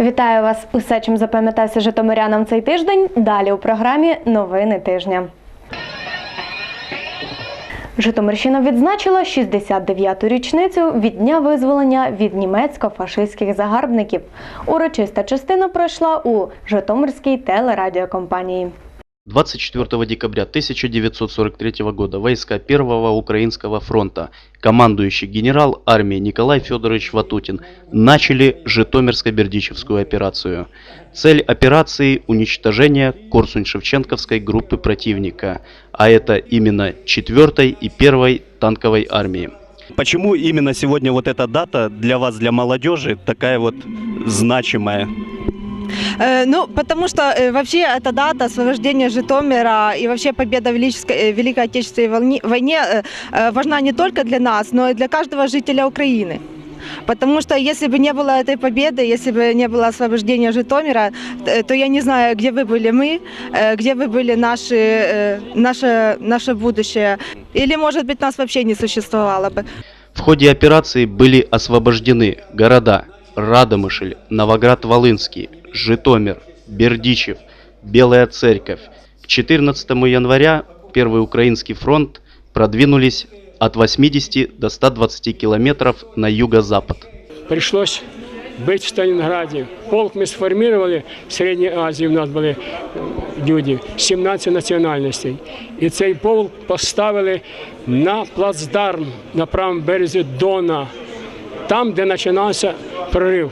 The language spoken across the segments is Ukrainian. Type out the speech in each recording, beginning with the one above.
Вітаю вас! Усе, чим запам'ятався житомирянам цей тиждень. Далі у програмі Новини тижня. Житомирщина відзначила 69-ту річницю від дня визволення від німецько-фашистських загарбників. Урочиста частина пройшла у Житомирській телерадіокомпанії. 24 декабря 1943 года войска Первого Украинского фронта, командующий генерал армии Николай Федорович Ватутин, начали Житомирско-Бердичевскую операцию. Цель операции – уничтожение Корсунь-Шевченковской группы противника, а это именно 4 и 1 танковой армии. Почему именно сегодня вот эта дата для вас, для молодежи, такая вот значимая? Э, Ну, потому что э, вообще эта дата освобождения Житомира и вообще победа в э, Великой Отечественной войне важна не только для нас, но и для каждого жителя Украины. Потому что если бы не было этой победы, если бы не было освобождения Житомира, то я не знаю, где бы были мы, где бы были наши, наше, наше будущее. Или, может быть, нас вообще не существовало бы. В ходе операции были освобождены города Радомышль, Новоград-Волынский, Житомир, Бердичев, Белая Церковь. К 14 января Первый Украинский фронт продвинулись от 80 до 120 километров на юго-запад. пришлось быть в Сталинграде. Полк мы сформировали в Средней Азии, у нас були е, люди, 17 національностей. І цей полк поставили на плацдарм на правому березі Дона, там, де починався прорив.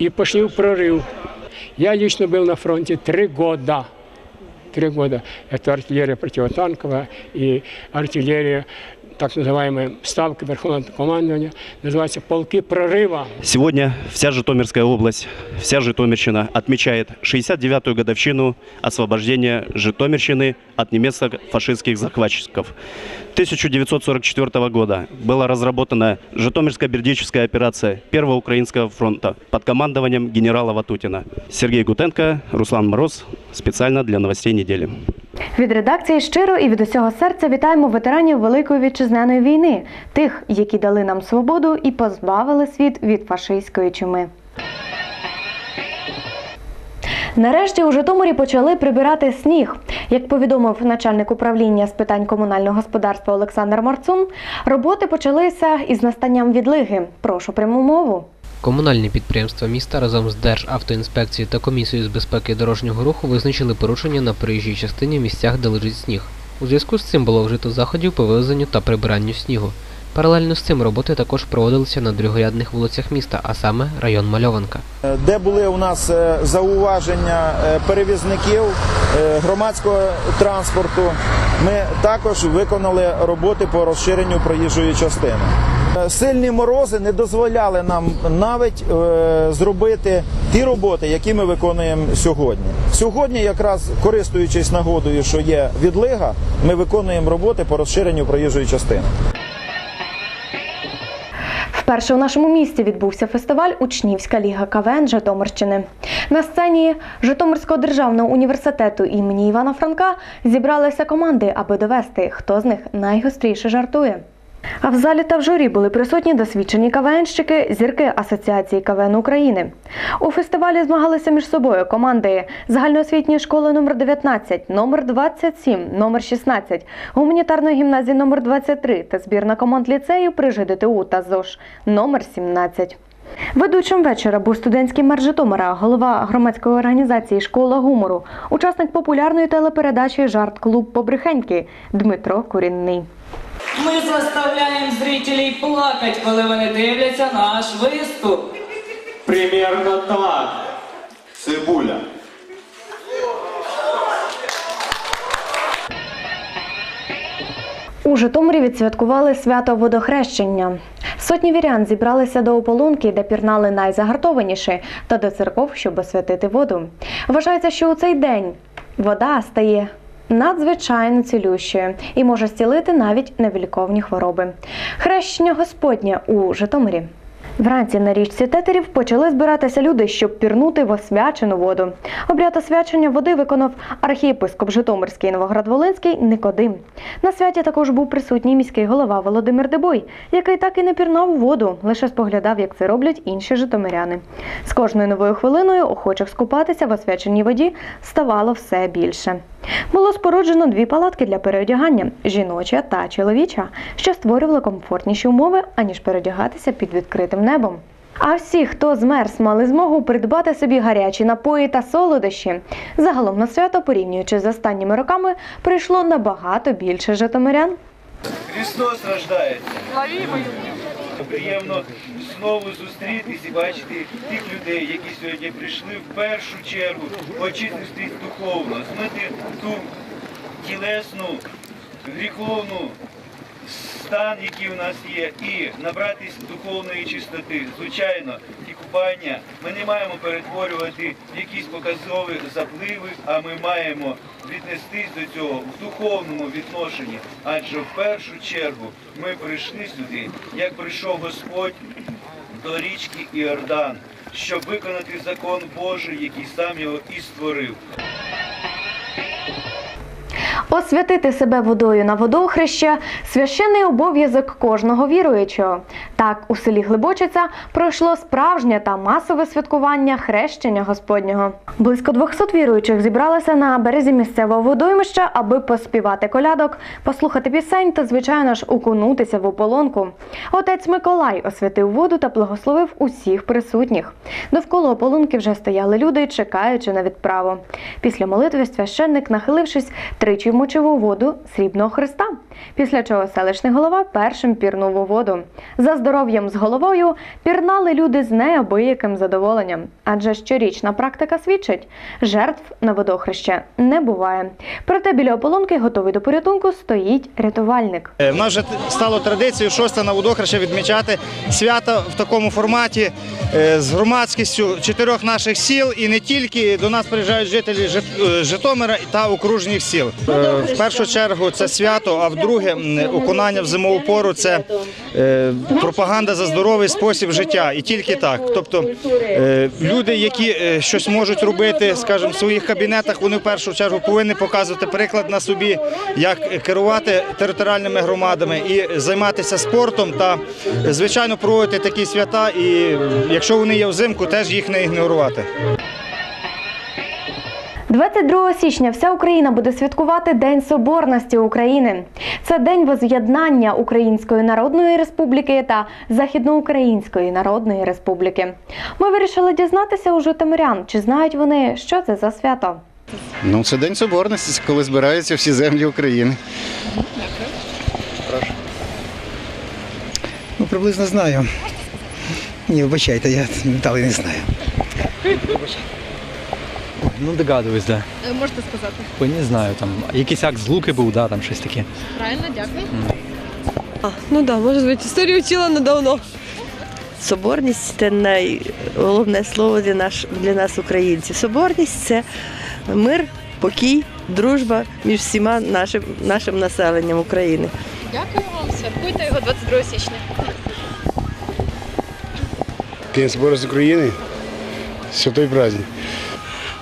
І в прорив. Я лично был на фронте три года. Три года. Это артиллерия противотанковая и артиллерия так называемые ставки Верховного командования, называется полки прорыва. Сегодня вся Житомирская область, вся Житомирщина отмечает 69-ю годовщину освобождения Житомирщины от немецко-фашистских захватчиков. 1944 года была разработана Житомирско-Бердичевская операция Первого Украинского фронта под командованием генерала Ватутина. Сергей Гутенко, Руслан Мороз. Специально для новостей недели. Від редакції щиро і від усього серця вітаємо ветеранів Великої вітчизняної війни, тих, які дали нам свободу і позбавили світ від фашистської чуми. Нарешті у Житомирі почали прибирати сніг. Як повідомив начальник управління з питань комунального господарства Олександр Марцун, роботи почалися із настанням відлиги. Прошу пряму мову. Комунальні підприємства міста разом з Державтоінспекцією та комісією з безпеки дорожнього руху визначили порушення на проїжджій частині в місцях, де лежить сніг. У зв'язку з цим було вжито заходів по вивезенню та прибиранню снігу. Паралельно з цим роботи також проводилися на другорядних вулицях міста, а саме район Мальованка. де були у нас е, зауваження е, перевізників е, громадського транспорту. Ми також виконали роботи по розширенню проїжджої частини. Е, Сильні морози не дозволяли нам навіть е, зробити ті роботи, які ми виконуємо сьогодні. Сьогодні, якраз користуючись нагодою, що є відлига, ми виконуємо роботи по розширенню проїжджої частини. Вперше у нашому місті відбувся фестиваль Учнівська ліга КВН Житомирщини. На сцені Житомирського державного університету імені Івана Франка зібралися команди, аби довести, хто з них найгостріше жартує. А в залі та в журі були присутні досвідчені КВНщики, зірки Асоціації КВН України. У фестивалі змагалися між собою команди загальноосвітньої школи номер 19, номер 27, номер 16, гуманітарної гімназії номер 23 та збірна команд ліцею при ЖДТУ та ЗОЖ номер 17. Ведучим вечора був студентський мер Житомира, голова громадської організації Школа гумору, учасник популярної телепередачі Жарт клуб Побрехеньки Дмитро Курінний. Ми заставляємо зрителей плакать, коли вони дивляться наш виступ. Примерно так. Цибуля. У Житомирі відсвяткували свято водохрещення. Сотні вірян зібралися до ополонки, де пірнали найзагартованіші, та до церков, щоб освятити воду. Вважається, що у цей день вода стає надзвичайно цілющою і може зцілити навіть невіліковні хвороби. Хрещення Господнє у Житомирі. Вранці на річці Тетерів почали збиратися люди, щоб пірнути в освячену воду. Обряд освячення води виконав архієпископ Житомирський Новоград-Волинський Никодим. На святі також був присутній міський голова Володимир Дебой, який так і не пірнав у воду, лише споглядав, як це роблять інші житомиряни. З кожною новою хвилиною охочих скупатися в освяченій воді ставало все більше. Було споруджено дві палатки для переодягання жіноча та чоловіча, що створювали комфортніші умови, аніж переодягатися під відкритим небом. А всі, хто змерз, мали змогу придбати собі гарячі напої та солодощі. Загалом на свято, порівнюючи з останніми роками, прийшло набагато більше житомирян. Христос рождається. Приємно знову зустрітись і бачити тих людей, які сьогодні прийшли в першу чергу очиститись духовно, змити ту тілесну, гріховну стан, який у нас є, і набратись духовної чистоти. Звичайно, ті купання ми не маємо перетворювати в якісь показові запливи, а ми маємо віднестись до цього в духовному відношенні. Адже в першу чергу ми прийшли сюди, як прийшов Господь до річки Іордан, щоб виконати закон Божий, який сам його і створив. Освятити себе водою на водохреща священний обов'язок кожного віруючого. Так, у селі Глибочиця пройшло справжнє та масове святкування хрещення Господнього. Близько 200 віруючих зібралися на березі місцевого водоймища, аби поспівати колядок, послухати пісень та, звичайно ж, окунутися в ополонку. Отець Миколай освятив воду та благословив усіх присутніх. Довкола ополонки вже стояли люди, чекаючи на відправу. Після молитви священник, нахилившись, тричі вмочив у воду срібного хреста. Після чого селищний голова першим пірнув у воду. За здоров'ям з головою пірнали люди з неабияким задоволенням. Адже щорічна практика свідчить, жертв на водохреще не буває. Проте біля ополонки, готовий до порятунку, стоїть рятувальник. У нас вже стало традицією шосте на водохреща відмічати свято в такому форматі е, з громадськістю чотирьох наших сіл і не тільки до нас приїжджають жителі Жит- е, Житомира та окружніх сіл. Е, В першу чергу це свято, а вдруге окунання в зимову пору це е, пропаганда за здоровий спосіб життя. І тільки так. Тобто е, люди, які е, щось можуть робити, скажімо, в своїх кабінетах, вони в першу чергу повинні показувати приклад на собі, як керувати територіальними громадами і займатися спортом та, е, звичайно, проводити такі свята. І якщо вони є взимку, теж їх не ігнорувати. 22 січня вся Україна буде святкувати День Соборності України. Це день воз'єднання Української Народної Республіки та Західноукраїнської Народної Республіки. Ми вирішили дізнатися у житомирян, чи знають вони, що це за свято. Ну, це День Соборності, коли збираються всі землі України. Ну, приблизно знаю. Ні, вибачайте, я далі не знаю. Ну, догадуюсь, да. Можете сказати. Ой, не знаю, там якийсь акт з луки був, да, там щось таке. Правильно, дякую. А, ну да, може бути, історію вчила недавно. Соборність це найголовне слово для, наш, для нас, українців. Соборність це мир, покій, дружба між всіма нашим, нашим населенням України. Дякую вам. Святкуйте його 22 січня. День Соборності України. Святой праздник.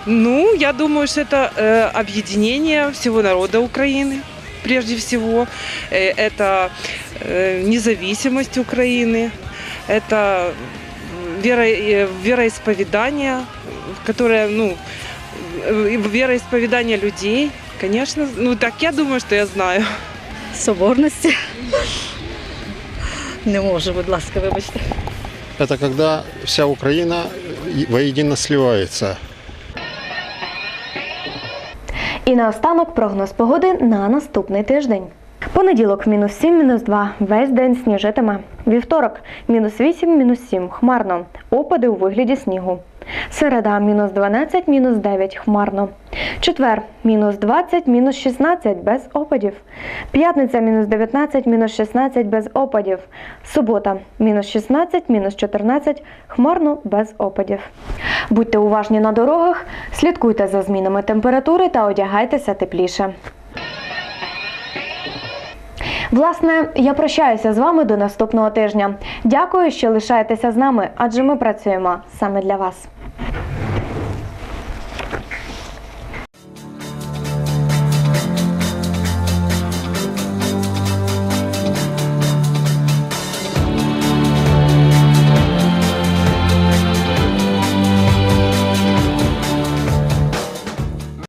Ну, я думаю, что это э, объединение всего народа Украины, прежде всего. Э, это э, независимость Украины, это веро, э, вероисповедание, которое, ну, э, вероисповедание людей. Конечно, ну так я думаю, что я знаю. Соборності. Не можу, будь ласка, вибачте. Это когда вся Украина воедино сливается. і наостанок прогноз погоди на наступний тиждень. Понеділок мінус 7, мінус 2, весь день сніжитиме. Вівторок мінус 8, мінус 7, хмарно. Опади у вигляді снігу. Середа мінус 12, мінус 9, хмарно. Четвер мінус 20, мінус 16, без опадів. П'ятниця мінус 19, мінус 16, без опадів. Субота мінус 16, мінус 14, хмарно, без опадів. Будьте уважні на дорогах, слідкуйте за змінами температури та одягайтеся тепліше. Власне, я прощаюся з вами до наступного тижня. Дякую, що лишаєтеся з нами, адже ми працюємо саме для вас.